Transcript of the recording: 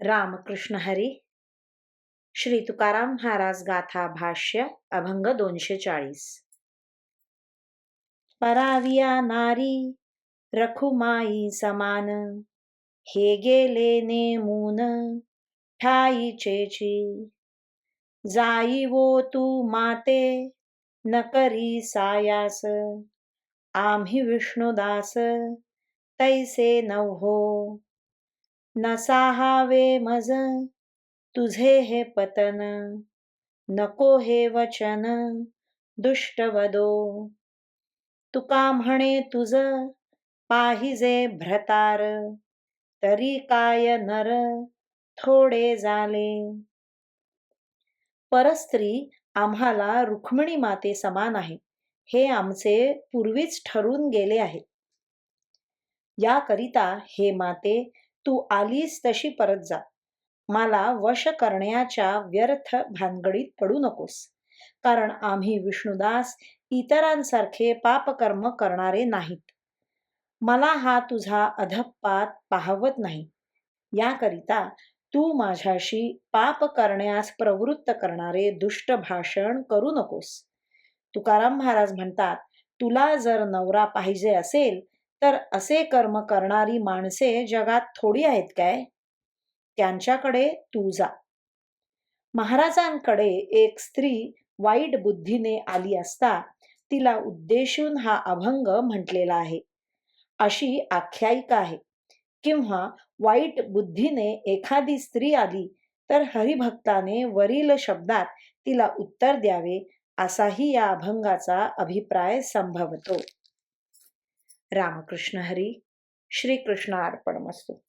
रामकृष्ण हरी। श्री तुकाराम महाराज गाथा भाष्य अभंग दोनशे चाळीस पराविया नारी रखुमाई समान। हे गेले नेमून ठाईचेची जाई वो तू माते न करी सायास। आम्ही विष्णुदास तैसे नव्हो। नसाहावे मज तुझे हे पतन नको हे वचन दुष्टवदो. तुका म्हणे तुझ पाहिजे भ्रतार तरी काय नर थोडे झाले परस्त्री आम्हाला रुक्मिणी माते समान आहे हे आमचे पूर्वीच ठरून गेले आहे. याकरिता हे माते तू आलीस तशी परत जा. मला वश करण्याच्या व्यर्थ भानगडीत पडू नकोस. कारण आम्ही विष्णुदास इतरांसारखे पापकर्म करणारे नाहीत. मला हा तुझा अधपात पाहवत नाही. याकरिता तू माझ्याशी पाप करण्यास प्रवृत्त करणारे दुष्ट भाषण करू नकोस. तुकाराम महाराज म्हणतात तुला जर नवरा पाहिजे असेल तर असे कर्म करणारी माणसे जगात थोडी आहेत काय? त्यांच्याकडे तू जा. महाराजांकडे एक स्त्री वाईट बुद्धीने आली असता तिला उद्देशून हा अभंग म्हटलेला आहे. अशी आख्यायिका आहे. किंवा वाईट बुद्धीने एखादी स्त्री आली तर हरिभक्ताने वरील शब्दात तिला उत्तर द्यावे असाही या अभंगाचा अभिप्राय संभवतो. रामकृष्ण हरी श्रीकृष्ण अर्पण मस्तू